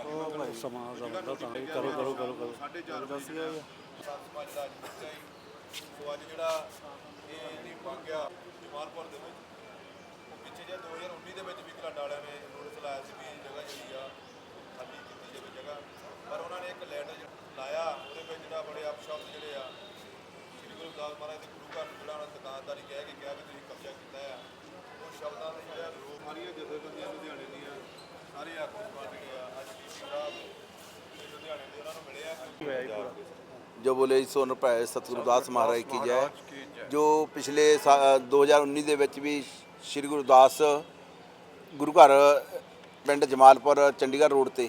ਉਹ ਭਾਈ ਸਮਾਜ ਦਾ ਬੰਦਾ ਤਾਂ ਹੀ ਕਰੋ ਕਰੋ ਕਰੋ ਕਰੋ ਸਾਢੇ ਚਾਰ ਦੱਸ ਗਿਆ। ਸਮਾਜ ਦਾ ਅੱਜ ਬੱਚਾ ਹੀ ਸੋ ਅੱਜ ਜਿਹੜਾ ਇਹ ਦੀ ਮੰਗ ਆ ਜਮਾਲਪੁਰ ਦੇ ਵਿੱਚ ਉਹ ਪਿੱਛੇ ਜੇ 2019 ਦੇ ਵਿੱਚ ਵੀ ਘਲਾਡਾ ਵਾਲਿਆਂ ਨੇ ਨੋਟਿਸ ਲਾਇਆ ਸੀ ਵੀ ਇਹ ਜਗ੍ਹਾ ਜਿਹੜੀ ਆ ਖਾਲੀ ਕੀਤੀ ਜਾਵੇ ਜਗ੍ਹਾ ਪਰ ਉਹਨਾਂ ਨੇ ਇੱਕ ਲੈਟਰ ਲਾਇਆ ਉਹਦੇ ਵਿੱਚ ਜਿਹੜਾ ਬੜੇ ਅਪਸ਼ਬਦ ਜਿਹੜੇ ਆ ਸ੍ਰੀ ਗੁਰੂ ਰਵਿਦਾਸ ਮਹਾਰਾਜ ਦੇ ਗੁਰੂ ਘਰ ਨੂੰ ਜਿਹੜਾ ਉਹਨਾਂ ਦੁਕਾਨਦਾਰੀ ਕਹਿ ਕੇ ਕਿਹਾ ਵੀ ਤੁਸੀਂ ਕਬਜ਼ਾ ਕੀਤਾ ਆ ਉਹ ਸ਼ਬਦਾਂ ਦੇ ਜਿਹੜਾ ਰੂਪ ਮਾਰੀਆਂ ਜਥੇਬੰਦੀਆਂ ਲੁਧਿਆਣੇ ਦੀਆਂ ਸਾਰੇ ਆਗੂ ਬਣ ਗਏ ਆ ਅੱਜ ਡੀਸੀ ਸਾਹਿਬ ਤੇ ਲੁਧਿਆਣੇ ਦੇ ਉਹਨਾਂ ਨੂੰ ਮਿਲਿਆ ਜੋ ਬੋਲੇ ਸੋ ਨਿਰਭੈ ਸਤਿਗੁਰੂ ਦਾਸ ਮਹਾਰਾਜ ਕੀ ਜੈ। ਜੋ। ਪਿਛਲੇ ਸਾ- 2019 ਦੇ ਵਿੱਚ ਵੀ ਸ੍ਰੀ ਗੁਰੂ ਦਾਸ ਗੁਰੂ ਘਰ ਪਿੰਡ ਜਮਾਲਪੁਰ ਚੰਡੀਗੜ੍ਹ ਰੋਡ ਤੇ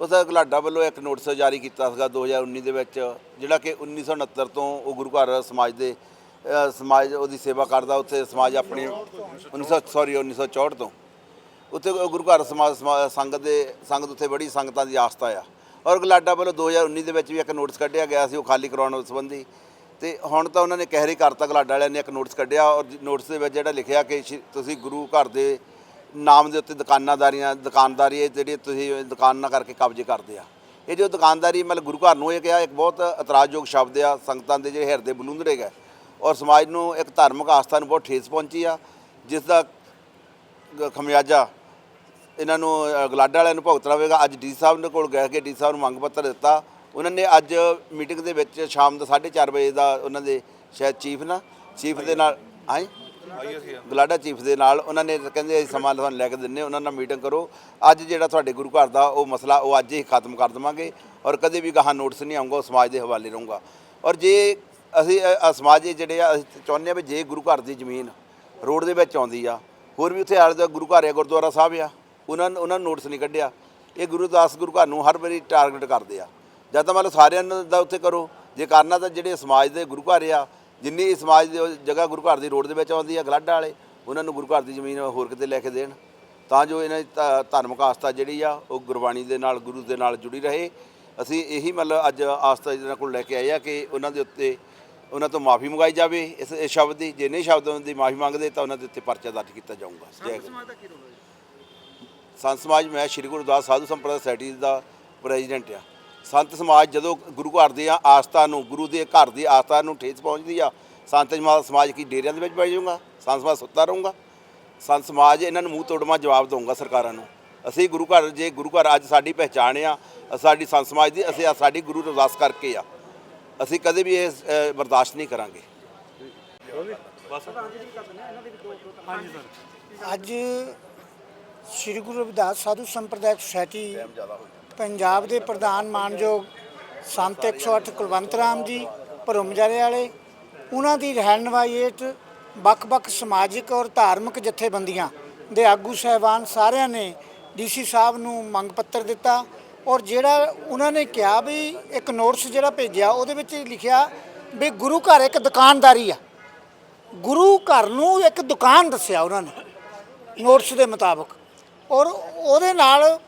ਉਸ ਦਾ ਘਲਾਡਾ ਵੱਲੋਂ ਇੱਕ ਨੋਟਿਸ ਜਾਰੀ ਕੀਤਾ ਸੀਗਾ 2019 ਦੇ ਵਿੱਚ ਜਿਹੜਾ ਕਿ 1969 ਤੋਂ ਉਹ ਗੁਰੂ ਘਰ ਸਮਾਜ ਦੇ ਅ, ਸਮਾਜ ਉਹਦੀ ਸੇਵਾ ਕਰਦਾ ਉੱਥੇ ਸਮਾਜ ਆਪਣੀ 1900 ਸੌਰੀ 1964 ਤੋਂ। ਉੱਥੇ ਗੁਰੂ ਘਰ ਸਮਾਜ ਸਮਾ- ਸੰਗਤ ਦੇ ਸੰਗਤ ਉੱਥੇ ਬੜੀ ਸੰਗਤਾਂ ਦੀ ਆਸਥਾ ਆ। ਔਰ ਗਲਾਡਾ ਵੱਲੋਂ 2019 ਦੇ ਵਿੱਚ ਵੀ ਇੱਕ ਨੋਟਿਸ ਕੱਢਿਆ ਗਿਆ ਸੀ, ਉਹ ਖਾਲੀ ਕਰਾਉਣ ਸੰਬੰਧੀ। ਤੇ ਹੁਣ ਤਾਂ ਉਹਨਾਂ ਨੇ ਕਹਿਰੀ ਕਰਤਾ ਗਲਾਡਾ ਵਾਲਿਆਂ ਨੇ ਇੱਕ ਨੋਟਿਸ ਕੱਢਿਆ ਔਰ ਨੋਟਿਸ ਦੇ ਵਿੱਚ ਜਿਹੜਾ ਲਿਖਿਆ ਕਿ ਸ਼੍ਰੀ- ਤੁਸੀਂ ਗੁਰੂ ਘਰ ਦੇ ਨਾਮ ਦੇ ਉੱਤੇ ਦੁਕਾਨਾਦਾਰੀਆਂ, ਦੁਕਾਨਦਾਰੀ ਇਹ ਜਿਹੜੀ ਤੁਸੀਂ ਦੁਕਾਨਾਂ ਕਰਕੇ ਕਬਜ਼ੇ ਕਰਦੇ ਆ। ਇਹ ਜੋ ਦੁਕਾਨਦਾਰੀ, ਮਤਲਬ ਗੁਰੂ ਘਰ ਨੂੰ ਇਹ ਕਿਹਾ, ਇੱਕ ਬਹੁਤ ਇਤਰਾਜ਼ਯੋਗ ਸ਼ਬਦ ਆ, ਸੰਗਤਾਂ ਦੇ ਜਿਹੜੇ ਹਿਰਦੇ ਬਲੂੰਦੜੇ ਗਏ। ਔਰ ਸਮਾਜ ਨੂੰ ਇੱਕ ਧਾਰਮਿਕ ਆਸਥਾ ਨੂੰ ਬਹੁਤ ਠੇਸ ਪਹੁੰਚੀ ਆ, ਜਿਸ ਦਾ ਗ- ਖਮਿਆਜਾ ਇਹਨਾਂ ਨੂੰ ਅ, ਗਲਾਡਾ ਵਾਲਿਆਂ ਨੂੰ ਭੁਗਤਣਾ ਹੋਵੇਗਾ ਅੱਜ ਡੀ ਸਾਹਿਬ ਦੇ ਕੋਲ ਗਏ ਕਿ ਡੀ ਸਾਹਿਬ ਨੂੰ ਮੰਗ ਪੱਤਰ ਦਿੱਤਾ। ਉਹਨਾਂ ਨੇ ਅੱਜ ਮੀਟਿੰਗ ਦੇ ਵਿੱਚ ਸ਼ਾਮ ਦਾ 4:30 ਵਜੇ ਦਾ ਉਹਨਾਂ ਦੇ ਸ਼ਾਇਦ ਚੀਫ ਨਾ ਚੀਫ ਦੇ ਨਾਲ ਹਾਂ? ਗਲਾਡਾ ਚੀਫ ਦੇ ਨਾਲ ਉਹਨਾਂ ਨੇ ਕਹਿੰਦੇ ਅਸੀਂ ਸਮਾਂ ਤੁਹਾਨੂੰ ਲੈ ਕੇ ਦਿੰਨੇ ਉਹਨਾਂ ਨਾਲ ਮੀਟਿੰਗ ਕਰੋ। ਅੱਜ ਜਿਹੜਾ ਤੁਹਾਡੇ ਗੁਰੂ ਘਰ ਦਾ ਉਹ ਮਸਲਾ ਉਹ ਅੱਜ ਹੀ ਖਤਮ ਕਰ ਦੇਵਾਂਗੇ ਔਰ ਕਦੇ ਵੀ ਗਾਹਾਂ ਨੋਟਿਸ ਨਹੀਂ ਆਊਗਾ ਉਹ ਸਮਾਜ ਦੇ ਹਵਾਲੇ ਰਹੂੰਗਾ। ਔਰ ਜੇ ਅਸੀਂ ਸਮਾਜ ਜਿਹੜੇ ਆ ਅਸੀਂ ਚਾਹੁੰਦੇ ਆ ਵੀ ਜੇ ਗੁਰੂ ਘਰ ਦੀ ਜ਼ਮੀਨ ਰੋਡ ਦੇ ਵਿੱਚ ਆਉਂਦੀ ਆ ਹੋਰ ਵੀ ਉੱਥੇ ਆਲੇ ਦਾ ਗੁਰੂ ਘਰ ਆ ਗੁਰਦੁਆਰਾ ਸਾਹਿਬ ਆ। ਉਹਨਾਂ ਨੇ ਉਹਨਾਂ ਨੋਟਿਸ ਨਹੀਂ ਕੱਢਿਆ। ਇਹ ਗੁਰਦਾਸ ਗੁਰੂ ਘਰ ਨੂੰ ਹਰ ਵਾਰੀ ਟਾਰਗੇਟ ਕਰਦੇ ਆ। ਜਦ ਤਾਂ ਮਤਲਬ ਸਾਰਿਆਂ ਦਾ ਉੱਥੇ ਕਰੋ। ਜੇ ਕਰਨਾ ਤਾਂ ਜਿਹੜੇ ਸਮਾਜ ਦੇ ਗੁਰੂ ਘਰ ਆ ਜਿੰਨੀ ਸਮਾਜ ਦੀ ਜਗ੍ਹਾ ਗੁਰੂ ਘਰ ਦੀ ਰੋਡ ਦੇ ਵਿੱਚ ਆਉਂਦੀ ਆ ਗਲਾਡਾ ਵਾਲੇ ਉਹਨਾਂ ਨੂੰ ਗੁਰੂ ਘਰ ਦੀ ਜ਼ਮੀਨ ਹੋਰ ਕਿਤੇ ਲੈ ਕੇ ਦੇਣ। ਤਾਂ ਜੋ ਇਹਨਾਂ ਦੀ ਧਾਰਮਿਕ ਆਸਥਾ ਜਿਹੜੀ ਆ ਉਹ ਗੁਰਬਾਣੀ ਦੇ ਨਾਲ ਗੁਰੂ ਦੇ ਨਾਲ ਜੁੜੀ ਰਹੇ। ਅਸੀਂ ਇਹੀ ਮਤਲਬ ਅੱਜ ਆਸਥਾ ਇਹਨਾਂ ਕੋਲ ਲੈ ਕੇ ਆਏ ਆ ਕਿ ਉਹਨਾਂ ਦੇ ਉੱਤੇ ਉਹਨਾਂ ਤੋਂ ਮਾਫੀ ਮੰਗਾਈ ਜਾਵੇ। ਇਸ ਇਸ ਸ਼ਬਦ ਦੀ ਜੇ ਨਹੀਂ ਸ਼ਬਦ ਦੀ ਮਾਫੀ ਮੰਗਦੇ ਤਾਂ ਉਹਨਾਂ ਦੇ ਉੱਤੇ ਪਰਚਾ ਦਰਜ ਕੀਤਾ ਜਾਊਗਾ। ਜੈ ਗੁਰੂ। ਸੰਤ ਸਮਾਜ ਮੈਂ ਸ਼੍ਰੀ ਗੁਰਦਾਸ ਸਾਧੂ ਸੰਪਰਦਾ ਸੋਸਾਇਟੀ ਦਾ ਪ੍ਰੈਜ਼ੀਡੈਂਟ ਆ ਸੰਤ ਸਮਾਜ ਜਦੋਂ ਗੁਰੂ ਘਰ ਦੀ ਆਸਥਾ ਨੂੰ ਗੁਰੂ ਦੇ ਘਰ ਦੀ ਆਸਥਾ ਨੂੰ ਠੇਸ ਪਹੁੰਚਦੀ ਆ ਸੰਤ ਸਮਾਜ ਸਮਾਜ ਕੀ ਡੇਰਿਆਂ ਦੇ ਵਿੱਚ ਬੈਠ ਜਾਊਗਾ ਸੰਤ ਸਮਾਜ ਸੁੱਤਾ ਰਹੂੰਗਾ। ਸੰਤ ਸਮਾਜ ਇਹਨਾਂ ਨੂੰ ਮੂੰਹ ਤੋੜਮਾ ਜਵਾਬ ਦਊਗਾ ਸਰਕਾਰਾਂ ਨੂੰ। ਅਸੀਂ ਗੁਰੂ ਘਰ ਜੇ ਗੁਰੂ ਘਰ ਅੱਜ ਸਾਡੀ ਪਹਿਚਾਣ ਆ ਸਾਡੀ ਸੰਤ ਸਮਾਜ ਦੀ ਅਸੀਂ ਸਾਡੀ ਗੁਰੂ ਅਰਦਾਸ ਕਰਕੇ ਆ। ਅਸੀਂ ਕਦੇ ਵੀ ਇਹ ਅ, ਬਰਦਾਸ਼ਤ ਨਹੀਂ ਕਰਾਂਗੇ। ਅੱਜ ਸ੍ਰੀ ਗੁਰੂ ਰਵਿਦਾਸ ਸਾਧੂ ਸੰਪਰਦਾਇਕ ਸੁਸਾਇਟੀ ਪੰਜਾਬ ਦੇ ਪ੍ਰਧਾਨ ਮਾਨਯੋਗ ਸੰਤ 108 ਕੁਲਵੰਤ ਰਾਮ ਜੀ ਭਰਮਜਾਰੇ ਵਾਲੇ, ਉਹਨਾਂ ਦੀ ਰਹਿਣ ਹੇਠ ਵੱਖ-ਵੱਖ ਸਮਾਜਿਕ ਔਰ ਧਾਰਮਿਕ ਜਥੇਬੰਦੀਆਂ ਦੇ ਆਗੂ ਸਹਿਬਾਨ ਸਾਰਿਆਂ ਨੇ ਡੀਸੀ ਸਾਹਿਬ ਨੂੰ ਮੰਗ ਪੱਤਰ ਦਿੱਤਾ ਔਰ ਜਿਹੜਾ ਉਹਨਾਂ ਨੇ ਕਿਹਾ ਵੀ ਇੱਕ ਨੋਟਿਸ ਜਿਹੜਾ ਭੇਜਿਆ ਉਹਦੇ ਵਿੱਚ ਲਿਖਿਆ ਵੀ ਗੁਰੂ ਘਰ ਇੱਕ ਦੁਕਾਨਦਾਰੀ ਆ। ਗੁਰੂ ਘਰ ਨੂੰ ਇੱਕ ਦੁਕਾਨ ਦੱਸਿਆ ਉਹਨਾਂ ਨੇ ਨੋਟਿਸ ਦੇ ਮੁਤਾਬਕ। ਔਰ ਉਹਦੇ ਨਾਲ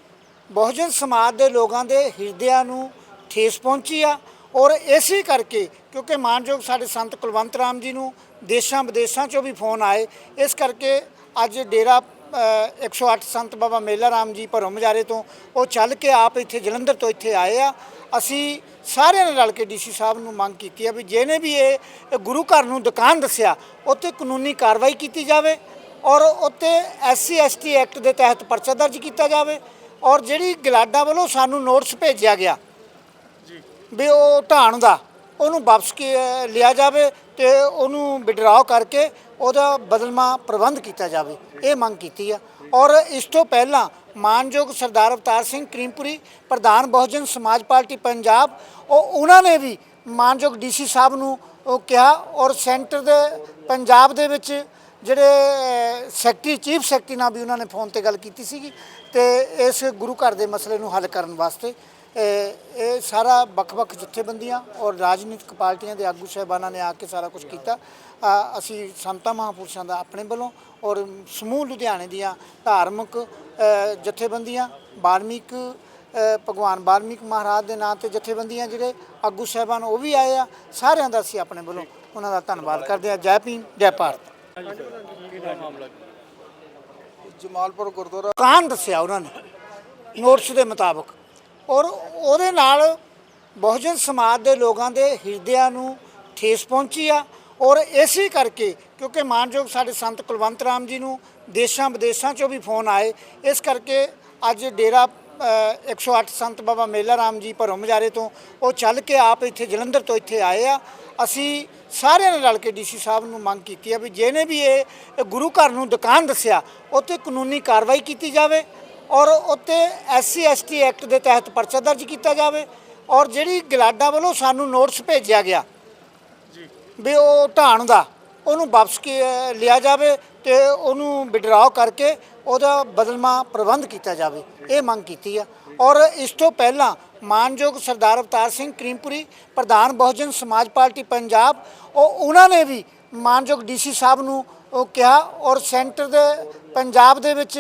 ਬਹੁਜਨ ਸਮਾਜ ਦੇ ਲੋਕਾਂ ਦੇ ਹਿਰਦਿਆਂ ਨੂੰ ਠੇਸ ਪਹੁੰਚੀ ਆ। ਔਰ ਇਸੇ ਕਰਕੇ ਕਿਉਂਕਿ ਮਾਨਯੋਗ ਸਾਡੇ ਸੰਤ ਕੁਲਵੰਤ ਰਾਮ ਜੀ ਨੂੰ ਦੇਸ਼ਾਂ ਵਿਦੇਸ਼ਾਂ ਚੋਂ ਵੀ ਫੋਨ ਆਏ ਇਸ ਕਰਕੇ ਅੱਜ ਡੇਰਾ ਅ, 108 ਸੰਤ ਬਾਬਾ ਮੇਲਾ ਰਾਮ ਜੀ ਭਰੋ ਮਜਾਰੇ ਤੋਂ ਉਹ ਚੱਲ ਕੇ ਆਪ ਇੱਥੇ ਜਲੰਧਰ ਤੋਂ ਇੱਥੇ ਆਏ ਆ। ਅਸੀਂ ਸਾਰਿਆਂ ਨੇ ਰਲ ਕੇ ਡੀਸੀ ਸਾਹਿਬ ਨੂੰ ਮੰਗ ਕੀਤੀ ਆ ਵੀ ਜਿਹਨੇ ਵੀ ਇਹ ਇਹ ਗੁਰੂ ਘਰ ਨੂੰ ਦੁਕਾਨ ਦੱਸਿਆ ਉੱਤੇ ਕਾਨੂੰਨੀ ਕਾਰਵਾਈ ਕੀਤੀ ਜਾਵੇ। ਔਰ ਉੱਤੇ ਐਸਸੀ ਐਸਟੀ ਐਕਟ ਦੇ ਤਹਿਤ ਪਰਚਾ ਦਰਜ ਕੀਤਾ ਜਾਵੇ ਔਰ ਜਿਹੜੀ ਗਲਾਡਾ ਵੱਲੋਂ ਸਾਨੂੰ ਨੋਟਿਸ ਭੇਜਿਆ ਗਿਆ ਵੀ ਉਹ ਢਾਣ ਦਾ ਉਹਨੂੰ ਵਾਪਸ ਕੀ- ਲਿਆ ਜਾਵੇ ਤੇ ਉਹਨੂੰ ਵਿਡਰਾਅ ਕਰਕੇ ਉਹਦਾ ਬਦਲਮਾ ਪ੍ਰਬੰਧ ਕੀਤਾ ਜਾਵੇ ਇਹ ਮੰਗ ਕੀਤੀ ਆ। ਔਰ ਇਸ ਤੋਂ ਪਹਿਲਾਂ ਮਾਨਯੋਗ ਸਰਦਾਰ ਅਵਤਾਰ ਸਿੰਘ ਕਰੀਮਪੁਰੀ ਪ੍ਰਧਾਨ ਬਹੁਜਨ ਸਮਾਜ ਪਾਰਟੀ ਪੰਜਾਬ ਉਹ ਉਹਨਾਂ ਨੇ ਵੀ ਮਾਨਯੋਗ ਡੀਸੀ ਸਾਹਿਬ ਨੂੰ ਉਹ ਕਿਹਾ ਔਰ ਸੈਂਟਰ ਦੇ ਪੰਜਾਬ ਦੇ ਵਿੱਚ ਜਿਹੜੇ ਸੈਕਟਰੀ, ਚੀਫ ਸੈਕਟਰੀ ਨਾਲ ਵੀ ਉਹਨਾਂ ਨੇ ਫੋਨ ਤੇ ਗੱਲ ਕੀਤੀ ਸੀਗੀ ਤੇ ਇਸ ਗੁਰੂ ਘਰ ਦੇ ਮਸਲੇ ਨੂੰ ਹੱਲ ਕਰਨ ਵਾਸਤੇ ਇਹ ਸਾਰਾ ਵੱਖ-ਵੱਖ ਜਥੇਬੰਦੀਆਂ ਔਰ ਰਾਜਨੀਤਿਕ ਪਾਰਟੀਆਂ ਦੇ ਆਗੂ ਸਹਿਬਾਨਾਂ ਨੇ ਆ ਕੇ ਸਾਰਾ ਕੁਝ ਕੀਤਾ। ਅਸੀਂ ਸੰਤਾਂ, ਮਹਾਂਪੁਰਸ਼ਾਂ ਦਾ ਆਪਣੇ ਵੱਲੋਂ ਔਰ ਸਮੂਹ ਲੁਧਿਆਣੇ ਦੀਆਂ ਧਾਰਮਿਕ ਜਥੇਬੰਦੀਆਂ, ਬਾਲਮੀਕ ਭਗਵਾਨ ਬਾਲਮੀਕ ਮਹਾਰਾਜ ਦੇ ਨਾਂ ਤੇ ਜਥੇਬੰਦੀਆਂ ਜਿਹੜੇ ਆਗੂ ਸਹਿਬਾਨ ਉਹ ਵੀ ਆਏ ਆ, ਸਾਰਿਆਂ ਦਾ ਅਸੀਂ ਆਪਣੇ ਵੱਲੋਂ ਉਹਨਾਂ ਦਾ ਧੰਨਵਾਦ ਕਰਦੇ ਆ ਜੈ ਭੀਮ, ਜੈ ਭਾਰਤ। ਜਮਾਲਪੁਰ ਗੁਰਦੁਆਰਾ। ਦੁਕਾਨ ਦੱਸਿਆ ਉਹਨਾਂ ਨੇ, ਨੋਟਿਸ ਦੇ ਮੁਤਾਬਕ। ਔਰ ਉਹਦੇ ਨਾਲ ਬਹੁਜਨ ਸਮਾਜ ਦੇ ਲੋਕਾਂ ਦੇ ਹਿਰਦਿਆਂ ਨੂੰ ਠੇਸ ਪਹੁੰਚੀ ਆ। ਔਰ ਇਸੇ ਕਰਕੇ, ਕਿਉਂਕਿ ਮਾਨਯੋਗ ਸਾਡੇ ਸੰਤ ਕੁਲਵੰਤ ਰਾਮ ਜੀ ਨੂੰ ਦੇਸ਼ਾਂ ਵਿਦੇਸ਼ਾਂ ਚੋਂ ਵੀ ਫੋਨ ਆਏ, ਇਸ ਕਰਕੇ ਅੱਜ ਡੇਰਾ 108 ਸੰਤ ਬਾਬਾ ਮੇਲਾ ਰਾਮ ਜੀ ਭਰੋ ਮਜਾਰੇ ਤੋਂ, ਉਹ ਚੱਲ ਕੇ ਆਪ ਇੱਥੇ ਜਲੰਧਰ ਤੋਂ ਇੱਥੇ ਆਏ ਆ। ਅਸੀਂ ਸਾਰਿਆਂ ਨੇ ਰਲ ਕੇ ਡੀਸੀ ਸਾਹਿਬ ਨੂੰ ਮੰਗ ਕੀਤੀ ਆ ਵੀ ਜਿਹਨੇ ਵੀ ਇਹ ਗੁਰੂ ਘਰ ਨੂੰ ਦੁਕਾਨ ਦੱਸਿਆ ਉੱਤੇ ਕਾਨੂੰਨੀ ਕਾਰਵਾਈ ਕੀਤੀ ਜਾਵੇ ਔਰ ਉੱਤੇ ਐਸਸੀ ਐਸਟੀ ਐਕਟ ਦੇ ਤਹਿਤ ਪਰਚਾ ਦਰਜ ਕੀਤਾ ਜਾਵੇ ਔਰ ਜਿਹੜੀ ਗਲਾਡਾ ਵੱਲੋਂ ਸਾਨੂੰ ਨੋਟਿਸ ਭੇਜਿਆ ਗਿਆ ਵੀ ਉਹ ਢਾਣ ਦਾ, ਉਹਨੂੰ ਵਾਪਸ ਲਿਆ ਜਾਵੇ ਤੇ ਉਹਨੂੰ ਵਿਡਰਾਅ ਕਰਕੇ ਉਹਦਾ ਬਦਲਮਾ ਪ੍ਰਬੰਧ ਕੀਤਾ ਜਾਵੇ, ਇਹ ਮੰਗ ਕੀਤੀ ਆ। ਔਰ ਇਸ ਤੋਂ ਪਹਿਲਾਂ ਮਾਨਯੋਗ ਸਰਦਾਰ ਅਵਤਾਰ ਸਿੰਘ ਕਰੀਮਪੁਰੀ, ਪ੍ਰਧਾਨ ਬਹੁਜਨ ਸਮਾਜ ਪਾਰਟੀ ਪੰਜਾਬ, ਉਹ ਉਹਨਾਂ ਨੇ ਵੀ ਮਾਨਯੋਗ ਡੀਸੀ ਸਾਹਿਬ ਨੂੰ ਉਹ ਕਿਹਾ ਔਰ ਸੈਂਟਰ ਦੇ ਪੰਜਾਬ ਦੇ ਵਿੱਚ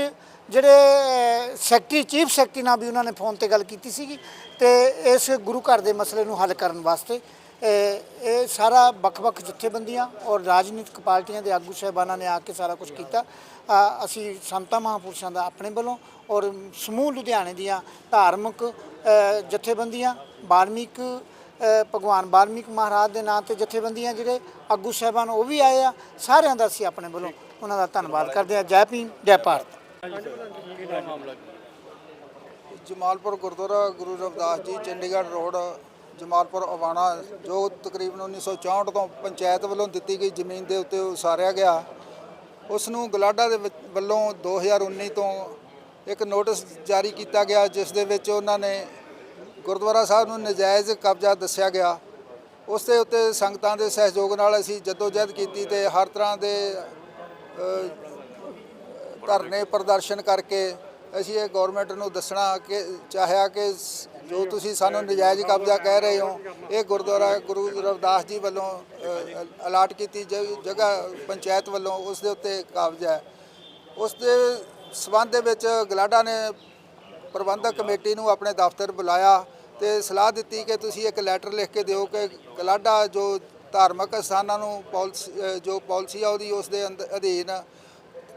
ਜਿਹੜੇ ਸੈਕਟਰੀ, ਚੀਫ ਸੈਕਟਰੀ ਨਾਲ ਵੀ ਉਹਨਾਂ ਨੇ ਫੋਨ ਤੇ ਗੱਲ ਕੀਤੀ ਸੀਗੀ ਤੇ ਇਸ ਗੁਰੂ ਘਰ ਦੇ ਮਸਲੇ ਨੂੰ ਹੱਲ ਕਰਨ ਵਾਸਤੇ ਇਹ ਸਾਰਾ ਵੱਖ-ਵੱਖ ਜਥੇਬੰਦੀਆਂ ਔਰ ਰਾਜਨੀਤਿਕ ਪਾਰਟੀਆਂ ਦੇ ਆਗੂ ਸਾਹਿਬਾਨਾਂ ਨੇ ਆ ਕੇ ਸਾਰਾ ਕੁਝ ਕੀਤਾ। ਅਸੀਂ ਸੰਤਾਂ ਮਹਾਂਪੁਰਸ਼ਾਂ ਦਾ ਆਪਣੇ ਵੱਲੋਂ ਔਰ ਸਮੂਹ ਲੁਧਿਆਣੇ ਦੀਆਂ ਧਾਰਮਿਕ ਜਥੇਬੰਦੀਆਂ ਬਾਰਮਿਕ ਭਗਵਾਨ ਬਾਲਮੀਕ ਮਹਾਰਾਜ ਦੇ ਨਾਂ ਤੇ ਜਥੇਬੰਦੀਆਂ ਜਿਹੜੇ ਆਗੂ ਸਾਹਿਬਾਨ ਉਹ ਵੀ ਆਏ ਆ, ਸਾਰਿਆਂ ਦਾ ਅਸੀਂ ਆਪਣੇ ਵੱਲੋਂ ਉਹਨਾਂ ਦਾ ਧੰਨਵਾਦ ਕਰਦੇ ਹਾਂ। ਜੈ ਭੀਮ, ਜੈ ਭਾਰਤ। ਜਮਾਲਪੁਰ ਗੁਰਦੁਆਰਾ ਗੁਰੂ ਰਵਿਦਾਸ ਜੀ, ਚੰਡੀਗੜ੍ਹ ਰੋਡ, ਜਮਾਲਪੁਰ ਅਵਾਣਾ ਜੋ ਤਕਰੀਬਨ 1964 ਤੋਂ ਪੰਚਾਇਤ ਵੱਲੋਂ ਦਿੱਤੀ ਗਈ ਜ਼ਮੀਨ ਦੇ ਉੱਤੇ ਉਸਾਰਿਆ ਗਿਆ। ਉਸ ਨੂੰ ਗਲਾਡਾ ਦੇ ਵਿੱਚ- ਵੱਲੋਂ 2019 ਤੋਂ ਇੱਕ ਨੋਟਿਸ ਜਾਰੀ ਕੀਤਾ ਗਿਆ, ਜਿਸ ਦੇ ਵਿੱਚ ਉਹਨਾਂ ਨੇ ਗੁਰਦੁਆਰਾ ਸਾਹਿਬ ਨੂੰ ਨਜਾਇਜ਼ ਕਬਜ਼ਾ ਦੱਸਿਆ ਗਿਆ। ਉਸ ਦੇ ਉੱਤੇ ਸੰਗਤਾਂ ਦੇ ਸਹਿਯੋਗ ਨਾਲ ਅਸੀਂ ਜਦੋਜਹਿਦ ਕੀਤੀ ਤੇ ਹਰ ਤਰ੍ਹਾਂ ਦੇ ਧਰਨੇ ਪ੍ਰਦਰਸ਼ਨ ਕਰਕੇ ਅਸੀਂ ਇਹ ਗਵਰਨਮੈਂਟ ਨੂੰ ਦੱਸਣਾ ਕਿ, ਚਾਹਿਆ ਕਿ ਜੋ ਤੁਸੀਂ ਸਾਨੂੰ ਨਜਾਇਜ਼ ਕਬਜ਼ਾ ਕਹਿ ਰਹੇ ਹੋ, ਇਹ ਗੁਰਦੁਆਰਾ ਗੁਰੂ ਰਵਿਦਾਸ ਜੀ ਵੱਲੋਂ ਅਲਾਟ ਕੀਤੀ ਜਗ੍ਹਾ ਪੰਚਾਇਤ ਵੱਲੋਂ ਉਸ ਦੇ ਉੱਤੇ ਕਬਜ਼ਾ ਹੈ। ਉਸ ਦੇ ਸਬੰਧ ਦੇ ਵਿੱਚ ਗਲਾਡਾ ਨੇ ਪ੍ਰਬੰਧਕ ਕਮੇਟੀ ਨੂੰ ਆਪਣੇ ਦਫ਼ਤਰ ਬੁਲਾਇਆ ਤੇ ਸਲਾਹ ਦਿੱਤੀ ਕਿ ਤੁਸੀਂ ਇੱਕ ਲੈਟਰ ਲਿਖ ਕੇ ਦਿਓ ਕਿ ਗਲਾਡਾ ਜੋ ਧਾਰਮਿਕ ਸਥਾਨਾਂ ਨੂੰ ਪਾਲਿਸੀ ਜੋ ਪਾਲਿਸੀ ਆ ਉਹਦੀ, ਉਸ ਦੇ ਅਧੀਨ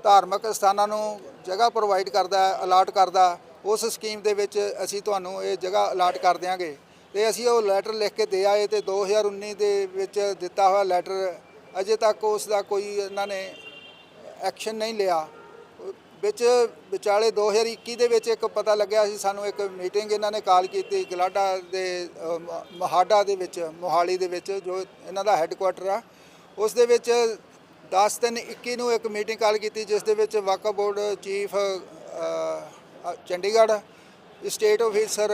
ਧਾਰਮਿਕ ਸਥਾਨਾਂ ਨੂੰ ਜਗ੍ਹਾ ਪ੍ਰੋਵਾਈਡ ਕਰਦਾ ਹੈ ਅਲਾਟ ਕਰਦਾ ਉਸ ਸਕੀਮ ਦੇ ਵਿੱਚ ਅਸੀਂ ਤੁਹਾਨੂੰ ਇਹ ਜਗ੍ਹਾ ਅਲਾਟ ਕਰ ਦਿਆਂਗੇ। ਤੇ ਅਸੀਂ ਉਹ ਲੈਟਰ ਲਿਖ ਕੇ ਦੇ ਆਏ ਤੇ 2019 ਦੇ ਵਿੱਚ ਦਿੱਤਾ ਹੋਇਆ ਲੈਟਰ ਅਜੇ ਤੱਕ ਉਸ ਦਾ ਕੋਈ ਇਹਨਾਂ ਨੇ ਐਕਸ਼ਨ ਨਹੀਂ ਲਿਆ। ਵਿੱਚ ਵਿਚਾਲੇ 2021 ਦੇ ਵਿੱਚ ਇੱਕ ਪਤਾ ਲੱਗਿਆ ਸੀ ਸਾਨੂੰ ਇੱਕ ਮੀਟਿੰਗ ਇਹਨਾਂ ਨੇ ਕਾਲ ਕੀਤੀ ਗਲਾਡਾ ਦੇ ਅ, ਮਹਾਡਾ ਦੇ ਵਿੱਚ ਮੋਹਾਲੀ ਦੇ ਵਿੱਚ ਜੋ ਇਹਨਾਂ ਦਾ ਹੈੱਡਕੁਆਟਰ ਆ। ਉਸ ਦੇ ਵਿੱਚ 10 ਤਿੰਨ 21 ਨੂੰ ਇੱਕ ਮੀਟਿੰਗ ਕਾਲ ਕੀਤੀ ਜਿਸ ਦੇ ਵਿੱਚ ਵਾਕਾ board chief Chandigarh state officer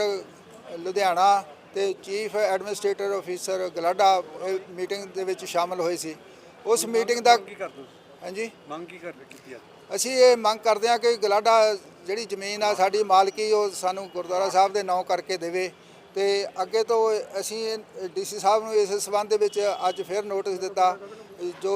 Ludhiana ਤੇ chief administrator officer GLADA meeting ਦੇ ਵਿੱਚ ਸ਼ਾਮਲ ਹੋਏ ਸੀ। ਉਸ ਮੀਟਿੰਗ ਦਾ ਕੀ ਕਰ ਦੋ ਹਾਂਜੀ? ਮੰਗ ਕੀ ਕਰ ਕੀਤੀ ਆ ਅਸੀਂ ਇਹ ਮੰਗ ਕਰਦੇ ਹਾਂ ਕਿ ਗਲਾਡਾ ਜਿਹੜੀ ਜ਼ਮੀਨ ਆ ਸਾਡੀ ਮਾਲਕੀ ਉਹ ਸਾਨੂੰ ਗੁਰਦੁਆਰਾ ਸਾਹਿਬ ਦੇ ਨਾਂ ਕਰਕੇ ਦੇਵੇ ਤੇ ਅੱਗੇ ਤੋਂ ਅਸੀਂ ਡੀਸੀ ਸਾਹਿਬ ਨੂੰ ਇਸ ਸਬੰਧ ਦੇ ਵਿੱਚ ਅੱਜ ਫਿਰ ਨੋਟਿਸ ਦਿੱਤਾ ਜੋ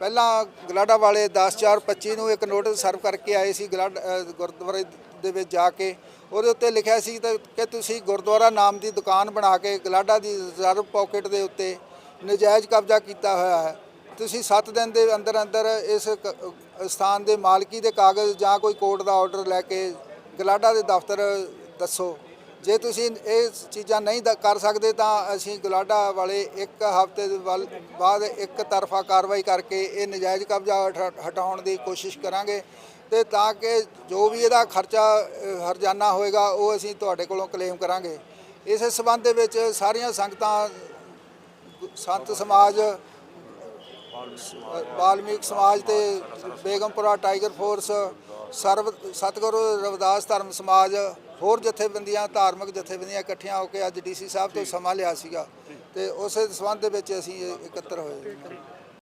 ਪਹਿਲਾਂ ਗਲਾਡਾ ਵਾਲੇ 10/4/25 ਨੂੰ ਇੱਕ ਨੋਟਿਸ ਸਰਵ ਕਰਕੇ ਆਏ ਸੀ ਗਲਾਡ ਗੁਰਦੁਆਰੇ ਦੇ ਵਿੱਚ ਜਾ ਕੇ। ਉਹਦੇ ਉੱਤੇ ਲਿਖਿਆ ਸੀ ਤਾਂ ਕਿ ਤੁਸੀਂ ਗੁਰਦੁਆਰਾ ਨਾਮ ਦੀ ਦੁਕਾਨ ਬਣਾ ਕੇ ਗਲਾਡਾ ਦੀ ਰਿਜ਼ਰਵ ਪਾਕਟ ਦੇ ਉੱਤੇ ਨਜਾਇਜ਼ ਕਬਜ਼ਾ ਕੀਤਾ ਹੋਇਆ ਹੈ। ਤੁਸੀਂ 7 ਦਿਨ ਦੇ ਅੰਦਰ ਅੰਦਰ ਇਸ ਕ- ਸਥਾਨ ਦੇ ਮਾਲਕੀ ਦੇ ਕਾਗਜ਼ ਜਾਂ ਕੋਈ ਕੋਰਟ ਦਾ ਆਰਡਰ ਲੈ ਕੇ ਗਲਾਡਾ ਦੇ ਦਫ਼ਤਰ ਦੱਸੋ। ਜੇ ਤੁਸੀਂ ਇਹ ਚੀਜ਼ਾਂ ਨਹੀਂ ਦ- ਕਰ ਸਕਦੇ ਤਾਂ ਅਸੀਂ ਗਲਾਡਾ ਵਾਲੇ ਇੱਕ ਹਫ਼ਤੇ ਦੇ ਵੱਲ ਬਾਅਦ ਇੱਕ ਤਰਫਾ ਕਾਰਵਾਈ ਕਰਕੇ ਇਹ ਨਜਾਇਜ਼ ਕਬਜ਼ਾ ਹਟ- ਹਟਾਉਣ ਦੀ ਕੋਸ਼ਿਸ਼ ਕਰਾਂਗੇ ਤੇ ਤਾਂ ਕਿ ਜੋ ਵੀ ਇਹਦਾ ਖਰਚਾ ਅ, ਹਰਜਾਨਾ ਹੋਏਗਾ ਉਹ ਅਸੀਂ ਤੁਹਾਡੇ ਕੋਲੋਂ ਕਲੇਮ ਕਰਾਂਗੇ। ਇਸ ਸਬੰਧ ਦੇ ਵਿੱਚ ਸਾਰੀਆਂ ਸੰਗਤਾਂ ਸੰਤ ਸਮਾਜ ਵਾਲਮੀਕ ਸਮਾਜ ਤੇ ਬੇਗਮਪੁਰਾ ਟਾਈਗਰ ਫੋਰਸ ਸਰਬ ਸਤਿਗੁਰੂ ਰਵਿਦਾਸ ਧਰਮ ਸਮਾਜ ਹੋਰ ਜਥੇਬੰਦੀਆਂ ਧਾਰਮਿਕ ਜਥੇਬੰਦੀਆਂ ਇਕੱਠੀਆਂ ਹੋ ਕੇ ਅੱਜ ਡੀਸੀ ਸਾਹਿਬ ਤੋਂ ਸਮਾਂ ਲਿਆ ਸੀਗਾ ਤੇ ਉਸੇ ਸੰਬੰਧ ਦੇ ਵਿੱਚ ਅਸੀਂ ਇਕੱਤਰ ਹੋਏ।